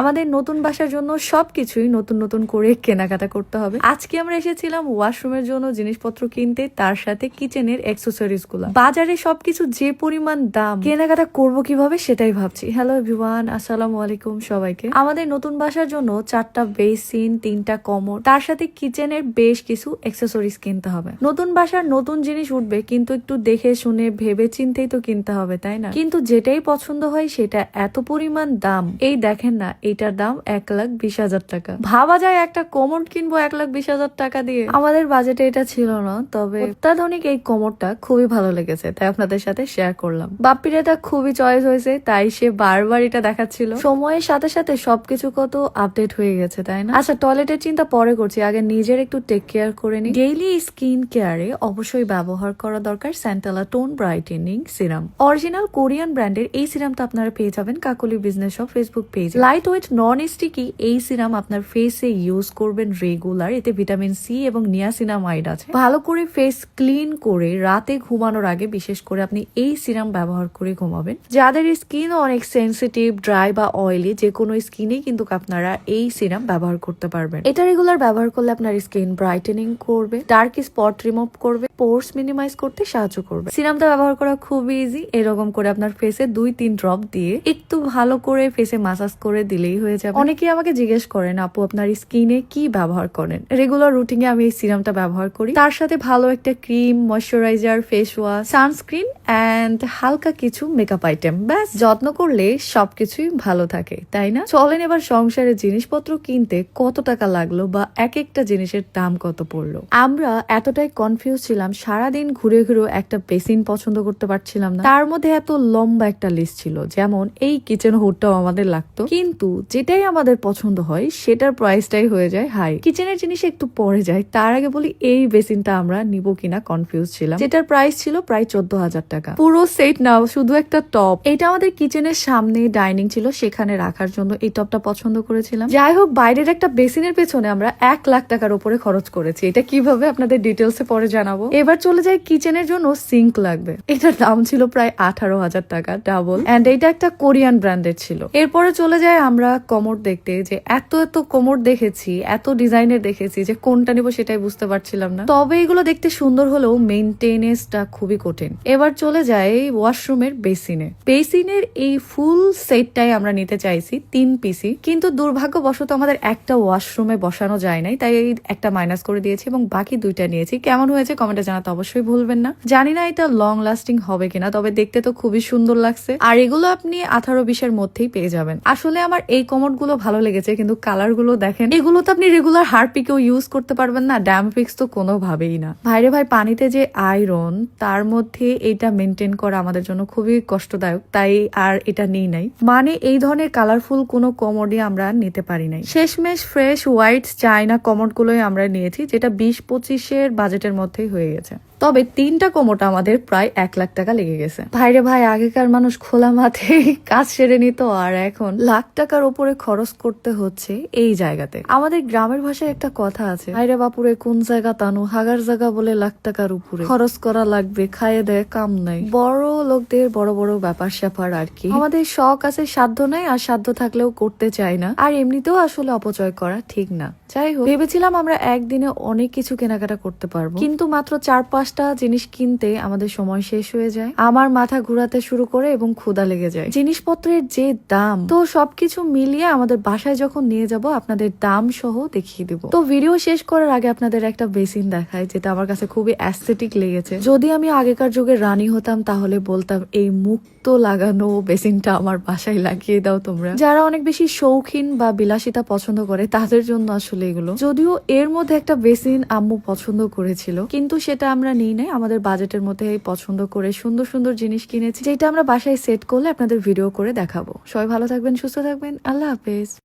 আমাদের নতুন বাসার জন্য সবকিছুই নতুন নতুন করে কেনাকাটা করতে হবে। আজকে আমরা এসেছিলাম ওয়াশরুমের জন্য জিনিসপত্র কিনতে, তার সাথে কিচেনের অ্যাক্সেসরিজগুলো বাজারে সবকিছু যে পরিমাণ দাম, কেনাকাটা করব কীভাবে সেটাই ভাবছি। হ্যালো এভরিওয়ান আসসালামু আলাইকুম সবাইকে। আমাদের নতুন বাসার জন্য চারটা বেসিন, তিনটা কমর তার সাথে কিচেনের বেশ কিছু অ্যাক্সেসরিজ কিনতে হবে। নতুন বাসার নতুন জিনিস উঠবে, কিন্তু একটু দেখে শুনে ভেবে চিন্তেই তো কিনতে হবে, তাই না? কিন্তু যেটাই পছন্দ হয় সেটা এত পরিমাণ দাম, এই দেখেন না এটার দাম এক লাখ বিশ হাজার টাকা। ভাবা যায় একটা কোমর কিনবো এক লাখ বিশ হাজার টাকা দিয়ে। আমাদের বাজেটে এটা ছিল না, তবে অত্যাধুনিক এই কোমরটা খুবই ভালো লেগেছে, তাই আপনাদের সাথে শেয়ার করলাম। বাপ্পির এটা খুবই চয়েস হয়েছে, তাই সে বারবার এটা দেখাচ্ছিল। সময়ের সাথে সাথে সবকিছু কত আপডেট হয়ে গেছে, তাই না? আচ্ছা টয়লেটের চিন্তা পরে করছি, আগে নিজের একটু টেক কেয়ার করে নি ডেইলি স্কিন কেয়ারে অবশ্যই ব্যবহার করা দরকার স্যান্টালা tone brightening serum original Korean ব্র্যান্ডের এই সিরামটা আপনারা পেয়ে যাবেন Kakuli business shop Facebook page light weight non sticky এই সিরাম আপনার ফেসে ইউজ করবেন রেগুলার এতে ভিটামিন সি এবং নিয়াসিনামাইড আছে। ভালো করে ফেস ক্লিন করে রাতে ঘুমানোর আগে বিশেষ করে আপনি এই সিরাম ব্যবহার করে ঘুমাবেন। যাদের স্কিন অনেক সেন্সিটিভ ড্রাই বা অয়েলি যে কোনো স্কিনে কিন্তু আপনারা এই সিরাম ব্যবহার করতে পারবেন। এটা রেগুলার ব্যবহার করলে আপনার স্কিন ব্রাইটেনিং করবে ডার্ক স্পট রিমুভ করবে। পোর্স মিনিমাইজ করতে সাহায্য করবে। সিরামটা ব্যবহার করা খুব ইজি এরকম করে আপনার ফেসে দুই, তিন ড্রপ দিয়ে একটু ভালো করে ফেসে মাসাজ করে দিলেই হয়ে যাবে। অনেকেই আমাকে জিজ্ঞেস করেন, আপু, আপনার স্কিনে কি ব্যবহার করেন? রেগুলার রুটিনে আমি এই সিরামটা ব্যবহার করি। তার সাথে ভালো একটা cream moisturiser face wash sunscreen and হালকা কিছু মেকআপ আইটেম ব্যাস, যত্ন করলে সবকিছুই ভালো থাকে, তাই না? চলেন এবার সংসারের জিনিসপত্র কিনতে কত টাকা লাগল বা এক একটা জিনিসের দাম কত পড়ল? আমরা এতটাই কনফিউজ ছিলাম সারাদিন ঘুরে ঘুরে একটা বেসিন পছন্দ করতে পারছিলাম না। তার মধ্যে এত লম্বা একটা লিস্ট ছিল, যেমন এই কিচেন হুডটাও আমাদের লাগতো। কিন্তু যেটাই আমাদের পছন্দ হয়, সেটার প্রাইসটাই হয়ে যায় হাই কিচেনের জিনিস একটু পরে যায়, তার আগে বলি এই বেসিনটা আমরা নিব কিনা কনফিউজ ছিলাম। যেটার প্রাইস ছিল প্রায় চোদ্দ হাজার টাকা। পুরো সেট নাও শুধু একটা টপ এটা আমাদের কিচেনের সামনে ডাইনিং ছিল, সেখানে রাখার জন্য এই টপটা পছন্দ করেছিলাম। যাই হোক, বাইরের একটা বেসিনের পেছনে আমরা এক লাখ টাকার উপরে খরচ করেছি। এটা কীভাবে আপনাদের ডিটেলসে পরে জানাব? এবার চলে যাই কিচেনের জন্য সিঙ্ক লাগবে। এটার দাম ছিল প্রায় আঠারো হাজার টাকা ডাবল এন্ড এটা একটা কোরিয়ান ব্র্যান্ডের ছিল। এরপরে চলে যায় আমরা কোমর দেখতে, যে এত এত কোমর দেখেছি, এত ডিজাইনের দেখেছি, যে কোনটা নিব সেটাই বুঝতে পারছিলাম না। তবে এগুলো দেখতে সুন্দর হলেও মেনটেনেন্সটা খুবই কঠিন। এবার চলে যায় ওয়াশরুমের বেসিনে। বেসিনের এই ফুল সেটটাই আমরা নিতে চাইছি তিন পিসি, কিন্তু দুর্ভাগ্যবশত আমাদের একটা ওয়াশরুমে বসানো যায় নাই, তাই একটা মাইনাস করে দিয়েছি এবং বাকি দুইটা নিয়েছি। কেমন হয়েছে কমেন্টে জানাতে অবশ্যই ভুলবেন না। জানি না এটা লং লাস্টিং হবে কিনা, তবে দেখতে তো খুবই সুন্দর লাগছে। আর এগুলো আপনি আঠারো বিশের মধ্যেই পেয়ে যাবেন। আসলে আমার এই কমোডগুলো ভালো লেগেছে, কিন্তু কালারগুলো দেখেন, এগুলো তো আপনি রেগুলার হারপিকেও ইউজ করতে পারবেন না ড্যাম ফিক্স তো কোনোভাবেই না। ভাইরে ভাই, পানিতে যে আয়রন তার মধ্যে এটা মেনটেন করা আমাদের জন্য খুবই কষ্টদায়ক, তাই আর এটা নেই নাই। মানে এই ধরনের কালারফুল কোনো কমোডই আমরা নিতে পারি নাই। শেষমেশ ফ্রেশ হোয়াইট চাইনা কমোড গুলোই আমরা নিয়েছি, যেটা বিশ পঁচিশের বাজেটের মধ্যেই হয়ে গেছে তবে তিনটা কোমোটা আমাদের প্রায় এক লাখ টাকা লেগে গেছে। ভাইরে ভাই, আগেকার মানুষ খোলা মাঠে কাজ সেরে নিত, আর এখন লাখ টাকার উপরে খরচ করতে হচ্ছে এই জায়গাতে। আমাদের গ্রামের ভাষায় একটা কথা আছে, ভাইরে বাপুরে, কোন জায়গা তানু হাগার জায়গা বলে লাখ টাকার উপরে। খরচ করা লাগবে খাইয়ে দেয়, কাম নাই বড় লোকদের বড় বড় ব্যাপার স্যাপার আর কি। আমাদের শখ আছে সাধ্য নাই আর সাধ্য থাকলেও করতে চাই না। আর এমনিতেও আসলে অপচয় করা ঠিক না। যাই হোক, ভেবেছিলাম আমরা একদিনে অনেক কিছু কেনাকাটা করতে পারব। কিন্তু মাত্র চার পাঁচটা জিনিস কিনতে আমাদের সময় শেষ হয়ে যায়। আমার মাথা ঘুরাতে শুরু করে এবং ক্ষুদা লেগে যায়। জিনিসপত্রের যে দাম, তো সবকিছু মিলিয়ে আমাদের বাসায় যখন নিয়ে যাব, আপনাদের দাম সহ দেখিয়ে দিব। তো ভিডিও শেষ করার আগে আপনাদের একটা বেসিন দেখায় যেটা আমার কাছে খুবই অ্যাস্থেটিক লেগেছে। যদি আমি আগেকার যুগে রানী হতাম, তাহলে বলতাম, এই মুক্ত লাগানো বেসিনটা আমার বাসায় লাগিয়ে দাও তোমরা। যারা অনেক বেশি শৌখিন বা বিলাসিতা পছন্দ করে, তাদের জন্য আসলে এগুলো। যদিও এর মধ্যে একটা বেসিন আম্মু পছন্দ করেছিল, কিন্তু সেটা আমরা নিই, নাই। আমাদের বাজেটের মধ্যে পছন্দ করে সুন্দর সুন্দর জিনিস কিনেছি, যেটা আমরা বাসায় সেট করলে আপনাদের ভিডিও করে দেখাবো। সবাই ভালো থাকবেন, সুস্থ থাকবেন। আল্লাহ হাফেজ।